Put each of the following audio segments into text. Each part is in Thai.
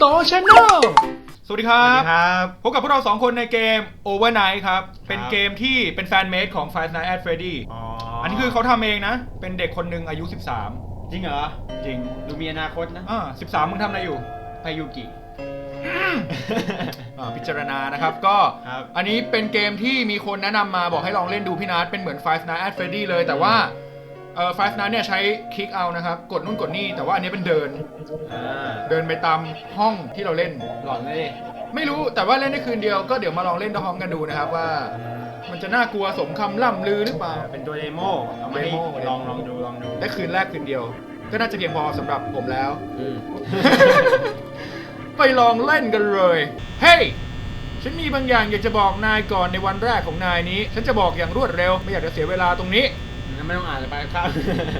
โตชาแนลสวัสดีคสรัวัสบดีครับ พบกับพวกเราสองคนในเกม Overnight ครับ เป็นครับเกมที่เป็นแฟนเมดของ Five Nights at Freddy อ๋ออัอันนี้คือเขาทำเองนะ เป็นเด็กคนหนึ่งอายุ 13 จริงเหรอ จริง ดูมีอนาคตนะ อ่า13 มึงทำอะไรอยู่พายุกิ อ่าพิจารณานะครับ ก็ครับอันนี้เป็นเกมที่มีคนแนะนำมาบอกให้ลองเล่นดูพี่นัทเป็นเหมือน Five Nights at Freddy เลย แต่ว่า เอ่อ Five Nights เนี่ยใช้คลิกเอานะครับ กดนู่นกดนี่ แต่ว่าอันนี้เป็นเดิน อ่าเดินไปตามห้องที่เราเล่น หลอนเลยไม่รู้แต่ว่าเล่นได้คืนเดียวก็เดี๋ยวมาลองเล่นพร้อมกันดูนะครับว่า มันจะน่ากลัวสมคำล่ำลือหรือเปล่า เป็นตัวเดโมเอามาให้เดโมลองลองดูลองดูได้คืนแรกคืนเดียว ก็น่าจะเพียงพอสำหรับผมแล้ว อืม ไปลองเล่นกันเลย เฮ้ย ฉันมีบางอย่างอยากจะบอกนายก่อนในวันแรกของนายนี้ ฉันจะบอกอย่างรวดเร็ว ไม่อยากจะเสียเวลาตรงนี้งั้น ไม่ต้องอ่านเลยไปครับ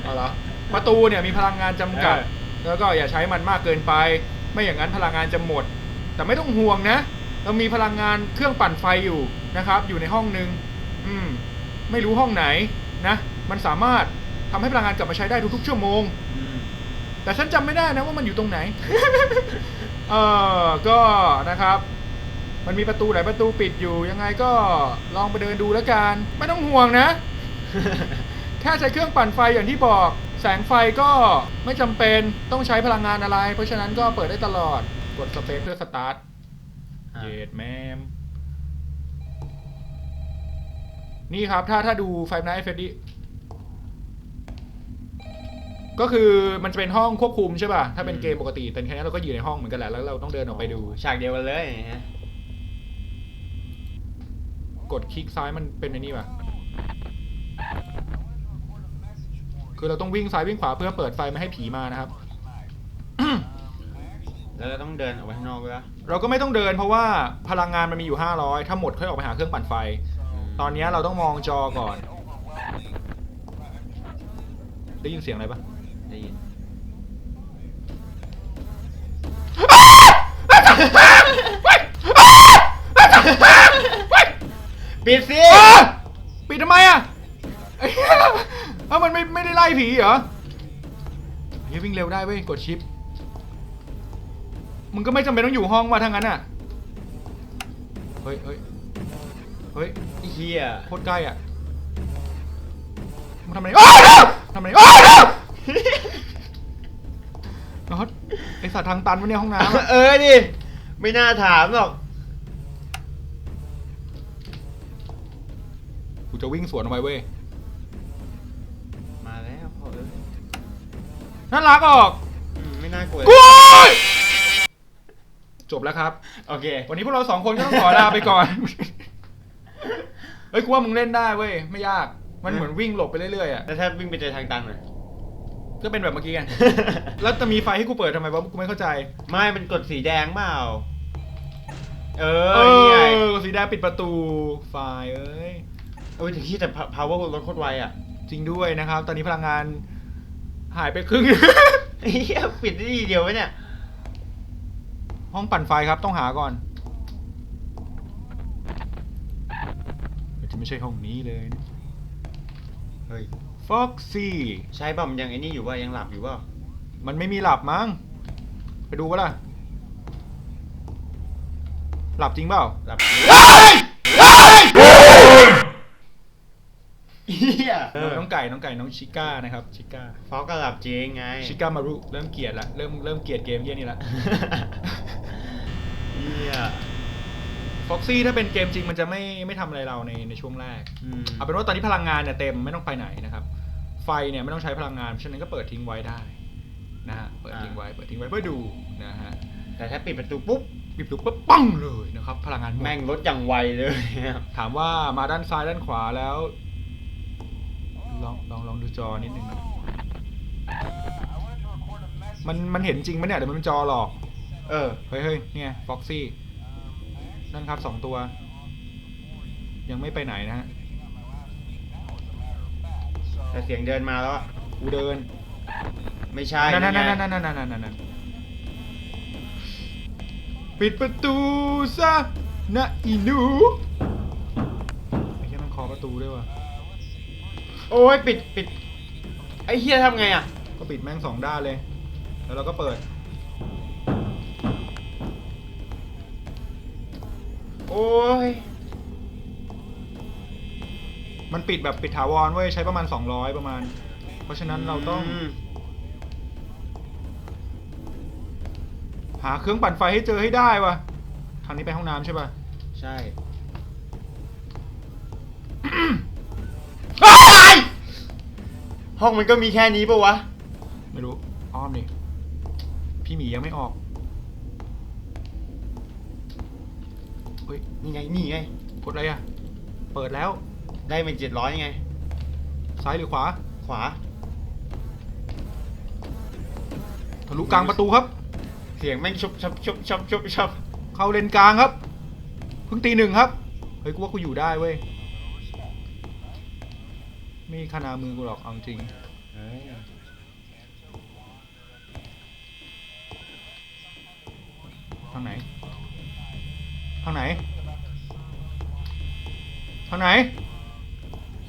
เอาละประตูเนี่ยมีพลังงานจำกัดเออแล้วก็อย่าใช้มันมากเกินไป ไม่อย่างนั้นพลังงานจะหมด แต่ไม่ต้องห่วงนะ เรามีพลังงานเครื่องปั่นไฟอยู่นะครับ อยู่ในห้องหนึ่งอืม ไม่รู้ห้องไหนนะ มันสามารถทำให้พลังงานกลับมาใช้ได้ทุกๆชั่วโมงอืมแต่ฉันจำไม่ได้นะว่ามันอยู่ตรงไหน เออก็นะครับ มันมีประตูหลายประตูปิดอยู่ ยังไงก็ลองไปเดินดูแล้วกัน ไม่ต้องห่วงนะแค่ใช้เครื่องปั่นไฟอย่างที่บอก แสงไฟก็ไม่จำเป็นต้องใช้พลังงานอะไร เพราะฉะนั้นก็เปิดได้ตลอด กดสเปซเพื่อสตาร์ทอะเยดแมมนี่ครับ ถ้าถ้าดู Five Nights at Freddy ก็คือมันจะเป็นห้องควบคุมใช่ป่ะ ถ้าเป็นเกมปกติ แต่แค่นี้เราก็อยู่ในห้องเหมือนกันแหละ แล้วเราต้องเดินออกไปดู ฉากเดียวกันเลยฮะกดคลิกซ้ายมันเป็นไอ้นี่ป่ะ คือเราต้องวิ่งซ้ายวิ่งขวาเพื่อเปิดไฟไม่ให้ผีมานะครับ แล้วเราต้องเดินออกไปข้างนอกด้วยปะเราก็ไม่ต้องเดินเพราะว่าพลังงานมันมีอยู่ 500 ถ้าหมดค่อยออกไปหาเครื่องปั่นไฟมตอนนี้เราต้องมองจอก่อน ได้ยินเสียงอะไรปะได้ยินปิดสิอ้าปิดทำไมอะไอ้ เหี้ยเอ้ามันไม่ไม่ได้ไล่ผีเหรอเฮ้ยวิ่งเร็วได้เว้ยกดชิป มึงก็ไม่จำเป็นต้องอยู่ห้องมาทั้งนั้นอะ เฮ้ยเฮ้ยเฮ้ยไอ้เฮียโคตรใกล้อะมันทำอะไรอ้าวทำอะไรอ้าวน็อตไอสัตว์ทางตันวะเนี่ยห้องน้ำอะ เออดิไม่น่าถามหรอก กูจะวิ่งสวนออกไปเว้ย น่ารักออกอืมไม่น่ากลัวกูยจบแล้วครับ โอเค วันนี้พวกเราสองคนก็ต้องขอลาไปก่อน เฮ้ยกูว่ามึงเล่นได้เว้ย ไม่ยาก มันเหมือนวิ่งหลบไปเรื่อยๆอะ แล้วถ้าวิ่งไปเจอทางตันเลยก็เป็นแบบเมื่อกี้ไงแล้วจะมีไฟให้กูเปิดทำไมวะกูไม่เข้าใจ ไม่มันกดสีแดงเปล่า เอเออนี่ไงอสีแดงปิดประตู ไฟเอ้ยเออแต่ที่แต่ power ลดโคตรไวอะ จริงด้วยนะครับ ตอนนี้พลังงาน หายไปครึ่ง เฮียปิดได้ทีเดียวไว้เนี่ย ห้องปั่นไฟครับต้องหาก่อนจะไม่ใช่ห้องนี้เลยนะเฮ้ย ฟ็อกซี่ ใช่ป่ะมันยังไอ้นี่อยู่ว่ายังหลับอยู่ป่ะมันไม่มีหลับมั้ง ไปดูปะล่ะ หลับจริงเปล่า หลับเฮ้ยเฮ้ย เฮียน้องไก่น้องไก่น้องชิก้านะครับชิก้าฟอกก็หลับจริงไงชิก้ามารุเริ่มเกลียดละเริ่มเริ่มเกลียดเกมเยี่ยนี่ละ เฮียฟ็อกซี่ถ้าเป็นเกมจริงมันจะไม่ไม่ทำอะไรเราในในช่วงแรก อืมเอาเป็นว่าตอนนี้พลังงานเนี่ยเต็มไม่ต้องไปไหนนะครับ ไฟเนี่ยไม่ต้องใช้พลังงานเพราะฉะนั้นก็เปิดทิ้งไว้ได้นะฮะเปิดทิ้งไว้เปิดทิ้งไว้เพื่อดูนะฮะแต่ถ้าปิดประตูปุ๊บ ปิดประตูปุ๊บปังเลยนะครับพลังงานหมดแม่งลดอย่างไวเลย ถามว่ามาด้านซ้ายด้านขวาแล้ว ลองลองลองดูจอนิดนึงนะมันมันเห็นจริงไหมเนี่ยเดี๋ยวมันเป็นจอหลอก เออ เฮ้ยเฮ้ยเนี่ยฟ็อกซี่นั่นครับสองตัว ยังไม่ไปไหนนะฮะแต่เสียงเดินมาแล้วอะกูเดิน ไม่ใช่นั่นนั่นไงนั่นนั่นนั่นนั่นนั่นนั่นปิดประตูซะนะอีหนูไอ้แค่มันเคอประตูด้วยวะ โอ้ยปิดปิดไอ้เฮียทำไงอะ ก็ปิดแม่งสองด้านเลย แล้วเราก็เปิด โอ้ย มันปิดแบบปิดถาวรเว้ยใช้ประมาณสองร้อยประมาณ เพราะฉะนั้นเราต้อง หาเครื่องปั่นไฟให้เจอให้ได้วะทางนี้ไปห้องน้ำใช่ปะใช่ ห้องมันก็มีแค่นี้ปะวะ ไม่รู้ อ้อมนี่พี่หมียังไม่ออกเฮ้ยนี่ไงนี่ไง กดอะไรอะ เปิดแล้ว ได้มาเจ็ดร้อยไง ซ้ายหรือขวา ขวา ทะลุกลางประตูครับ เสียงแม่งชุบชับชุบชับชุบชับเข้าเลนกลางครับ เพิ่งตีหนึ่งครับ เฮ้ยกูว่ากูอยู่ได้เว้ย ไม่มีคานามือกูหรอกเอาจริงเฮ้ยทางไหน ทางไหน ทางไหน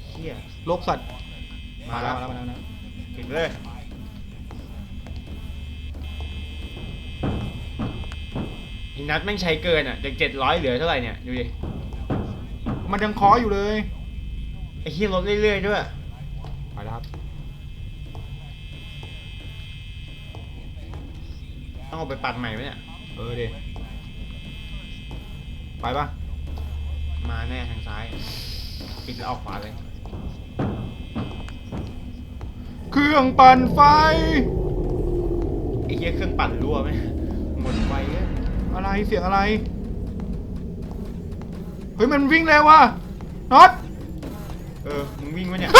เฮียโลกสัตว์ มามาแล้แล้ววมาแล้วมาแล้วปิดเลยอีนัทแม่งใช้เกินอะจากเจ็ดร้อยเหลือเท่าไหร่เนี่ย ดูดิ มันยังเคออยู่เลยไอ้ เฮียลดเรื่อยๆด้วยไปแล้วครับต้องเอาไปปั่นใหม่ไหมเนี่ย เออเดไปปะมาแน่ทางซ้าย ปิดแล้วออกขวาเลย เครื่องปั่นไฟไอ้เหี้ยเครื่องปั่นรั่วไหมหมดไฟอะอะไรเสียงอะไร เฮ้ยมันวิ่งเร็วว่ะน็อต เออ มึงวิ่งวะเนี่ย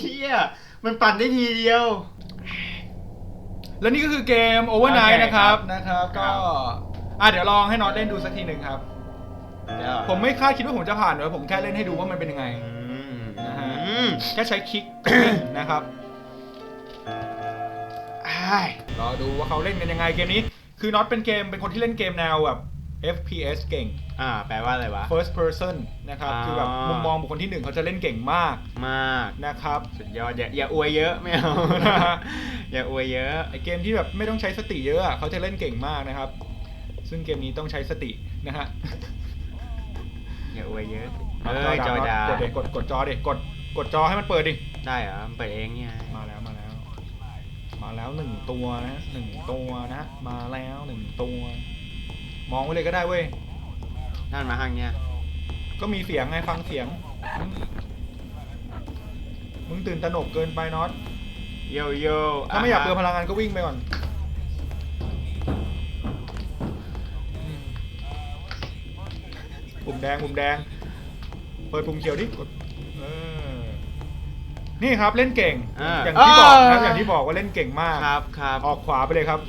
เฮียมันปั่นได้ทีเดียว แล้วนี่ก็คือเกม Overnight โอเคนะครับครับ นะครับครัก็บอะเดี๋ยวลองให้น็อตเล่นดูสักทีหนึ่งครับเดี๋ยวผมไม่คาดคิดว่าผมจะผ่านเลยผมแค่เล่นให้ดูว่ามันเป็นยังไงอืมนะฮะอืมแค่ใช้คลิกนะครับอ้ายรอดูว่าเขาเล่นกันยังไงเกมนี้ คือน็อตเป็นเกมเป็นคนที่เล่นเกมแนวแบบ FPS เก่ง อ่า แปลว่าอะไรวะ first person นะครับอ่าคือแบบมุมมองบุคคลที่หนึ่งเขาจะเล่นเก่งมาก มากนะครับ สุดยอด อย่าอย่าอวยเยอะไม่เอาอย่าอวยเยอะ ไอเกมที่แบบไม่ต้องใช้สติเยอะอะเขาจะเล่นเก่งมากนะครับ ซึ่งเกมนี้ต้องใช้สตินะฮะ อย่าอวยเยอะเอน็อตจอดากดดิกดกดจอดิกดกดจอให้มันเปิดดิ ได้เหรอ มันเปิดเองเนี่ย มาแล้วมาแล้ว มาแล้วหนึ่งตัวนะฮะหนึ่งตัวนะฮะมาแล้วหนึ่งตัว มองไว้เลยก็ได้เว้ย นั่นมาทางเนี้ยก็มีเสียงไงฟังเสียง มึงตื่นตระหนกเกินไปน็อต โยโย่ถ้าไม่อยากเปลืองพลังงานก็วิ่งไปก่อน ปุ่มแดงปุ่มแดง เปิดปุ่มเขียวดิกดเออนี่ครับเล่นเก่งอย่างที่บอกนะอย่างที่บอกว่าเล่นเก่งมาก ครับครับออกขวาไปเลยครับ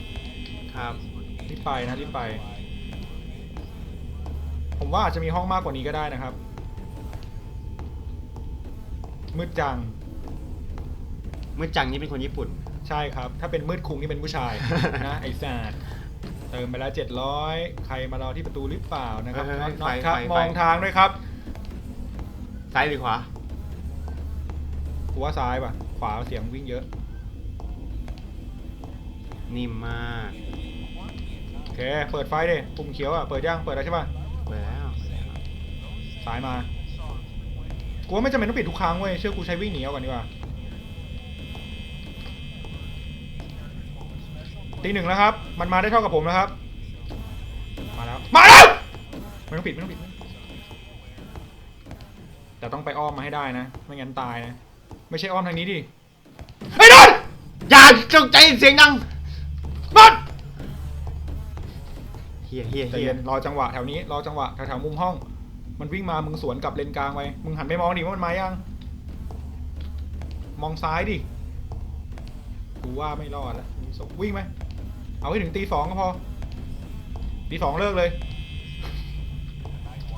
ครับ รีบไปนะรีบไป ผมว่าอาจจะมีห้องมากกว่านี้ก็ได้นะครับ มืดจัง มือจังนี่เป็นคนญี่ปุ่น ใช่ครับ ถ้าเป็นมืดคุงนี่เป็นผู้ชาย นะไอ้แซดเติมไปแล้วเจ็ดร้อยใครมารอที่ประตูหรือเปล่านะครับเฮ้ยน็อตไฟน็อตครับไฟไฟ มองทางด้วยครับซ้ายหรือขวา กูว่าซ้ายป่ะ ขวาเสียงวิ่งเยอะ นิ่มมาก โอเค เปิดไฟดิปุ่มเขียวอะ เปิดยัง เปิดแล้วใช่ป่ะ เปิดแล้วเปิดแล้ว ซ้ายมา กูว่าไม่จำเป็นต้องปิดทุกครั้งเว้ย เชื่อกูใช้วิ่งหนีเอาก่อนดีกว่า ตีหนึ่งแล้วครับ มันมาได้เท่ากับผมแล้วครับ มาแล้ว มาแล้วไม่ต้องปิดไม่ต้องปิด แต่ต้องไปอ้อมมาให้ได้นะ ไม่งั้นตายนะ ไม่ใช่อ้อมทางนี้ดิไอ้นนท์อย่าจงใจเสียงดังนนท์เฮียเฮียใจเฮียเย็นรอจังหวะแถวนี้ รอจังหวะแถวๆมุมห้อง มันวิ่งมา มึงสวนกลับเลนกลางไป มึงหันไปมองดิว่ามันมายัง มองซ้ายดิ กูว่าไม่รอดแล้ววิ่งไหม เอาให้ถึงตีสองก็พอ ตีสองเลิกเลย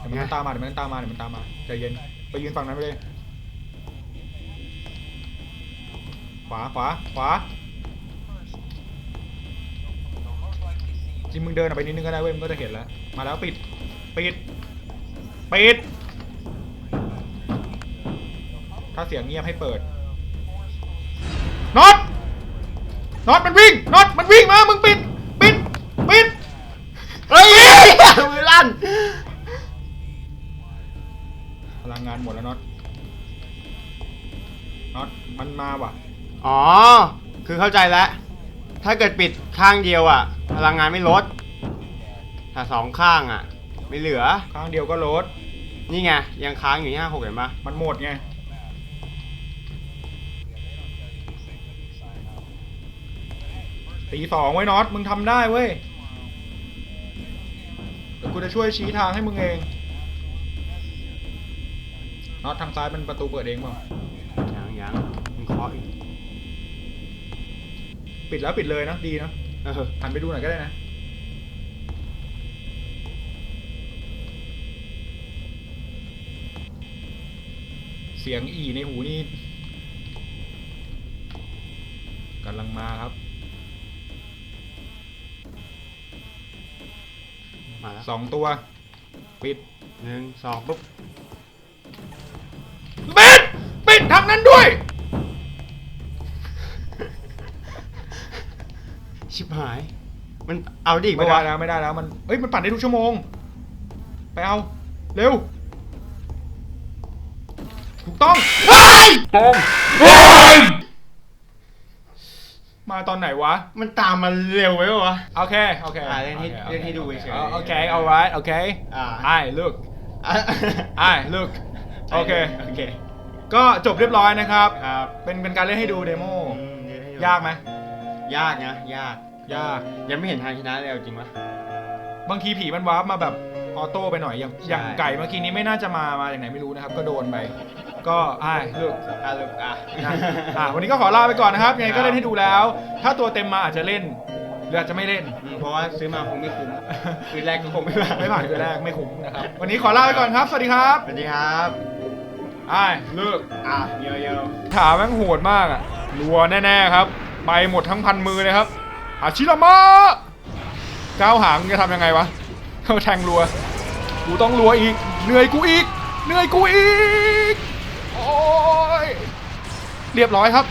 เดี๋ยวมันตามมาเดี๋ยวมันตามมาเดี๋ยวมันตามมาใจเย็น ไปยืนฝั่งนั้นไปเลย ขวา ขวา ขวาจริงมึงเดินออกไปนิดนึงก็ได้เว้ย มึงก็จะเห็นแล้ว มาแล้วปิด ปิด ปิด ถ้าเสียงเงียบให้เปิดน็อตน็อตมันวิ่งน็อตมันวิ่งมา มึงปิด ปิด ปิดพลังงานหมดแล้วน็อตน็อตมันมาว่ะ อ๋อ คือเข้าใจแล้ว ถ้าเกิดปิดข้างเดียวอะ พลังงานไม่ลด ถ้าสองข้างอะ ไม่เหลือ ข้างเดียวก็ลด นี่ไง ยังค้างอยู่ที่ห้าหกเห็นปะมันหมดไง ตีสองไว้น็อต มึงทำได้เว้ยเดี๋ยวกูจะช่วยชี้ทางให้มึงเองน็อตทางซ้ายเป็นประตูเปิดเองเปล่ายังยังมึงเคาะอีกปิดแล้วปิดเลยนะ ดีนะเออหันไปดูหน่อยก็ได้นะ เสียงอีในหูนี่กำลังมาครับ มาแล้วสองตัว ปิดหนึ่งสองปุ๊บปิดปิดทางนั้นด้วย ชิบหาย มันเอาดิไม่ปะได้วะแล้วไม่ได้แล้วมันเอ้ยมันปั่นได้ทุกชั่วโมง ไปเอา เร็วถูก ต้องตรงมาตอนไหนวะ มันตามมาเร็วไว้ปะวะ โอเค โอเคอ่าเล่นให้โอคเล่นให้ดูเฉยๆโอเค alright โอเคอ่า I look อะ I look โอเค โอเคก็จบเรียบร้อยนะครับ ครับเป็นเป็นการเล่นให้ดูเดโม อืมเล่นให้ดูยากไหม ยากนะยากยาก ยังไม่เห็นทางชนะเลยเอาจริงปะบางทีผีมันวาร์ปมาแบบ ออโต้ไปหน่อยอย่างใช่อย่างไก่เมื่อกี้นี้ไม่น่าจะมามาจากไหนไม่รู้นะครับ ก็โดนไป ก็อ้ายเลือกอะลูกอะนะอะวันนี้ก็ขอลาไปก่อนนะครับยังไงก็เล่นให้ดูแล้ว ถ้าตัวเต็มมาอาจจะเล่นหรืออาจจะไม่เล่น อืมเพราะว่าซื้อมาคงไม่คุ้มคืนแรกก็คงไม่ผ่านไม่ผ่านคือแรกไม่คุ้มนะครับ วันนี้ขอลาไปก่อนครับ สวัสดีครับสวัสดีครับอ้ายเลิกอะเยอะขาแม่งโหดมากอะรัวแน่ๆครับ ไปหมดทั้งพันมือเลยครับอาชิรามะก้าวหางจะทำยังไงวะเขาแทงรัว กูต้องรัวอีก เหนื่อยกูอีก เหนื่อยกูอีก โอ้ย เรียบร้อยครับ